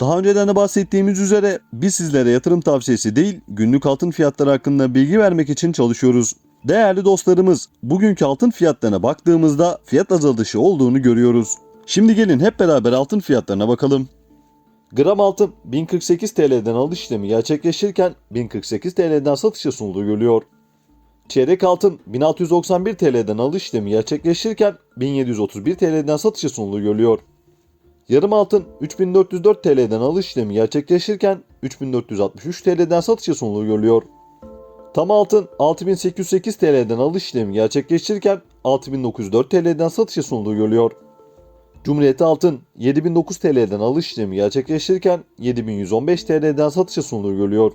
Daha önceden de bahsettiğimiz üzere biz sizlere yatırım tavsiyesi değil, günlük altın fiyatları hakkında bilgi vermek için çalışıyoruz. Değerli dostlarımız, bugünkü altın fiyatlarına baktığımızda fiyat azalışı olduğunu görüyoruz. Şimdi gelin hep beraber altın fiyatlarına bakalım. Gram altın 1048 TL'den alış işlemi gerçekleşirken 1048 TL'den satışa sunduğu görülüyor. Çeyrek altın 1691 TL'den alış işlemi gerçekleşirken 1731 TL'den satışa sunduğu görülüyor. Yarım altın 3404 TL'den alış işlemi gerçekleşirken 3463 TL'den satışa sunduğu görülüyor. Tam altın 6808 TL'den alış işlemi gerçekleştirirken 6904 TL'den satışa sunduğu görülüyor. Cumhuriyet Altın 7009 TL'den alış işlemi gerçekleştirirken 7115 TL'den satışa sunduğu görülüyor.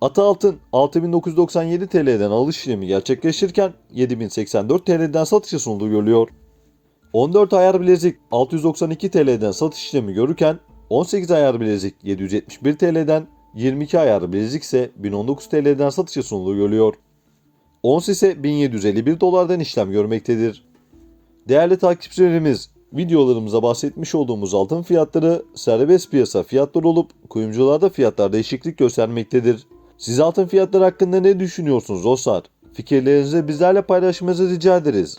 Ata Altın 6997 TL'den alış işlemi gerçekleştirirken 7084 TL'den satışa sunduğu görülüyor. 14 ayar bilezik 692 TL'den satış işlemi görürken 18 ayar bilezik 771 TL'den 22 ayar bilezik ise 1019 TL'den satışa sunduğu görülüyor. Ons ise 1751 dolardan işlem görmektedir. Değerli takipçilerimiz, videolarımıza bahsetmiş olduğumuz altın fiyatları serbest piyasa fiyatları olup kuyumcularda fiyatlar değişiklik göstermektedir. Siz altın fiyatları hakkında ne düşünüyorsunuz dostlar? Fikirlerinizi bizlerle paylaşmanızı rica ederiz.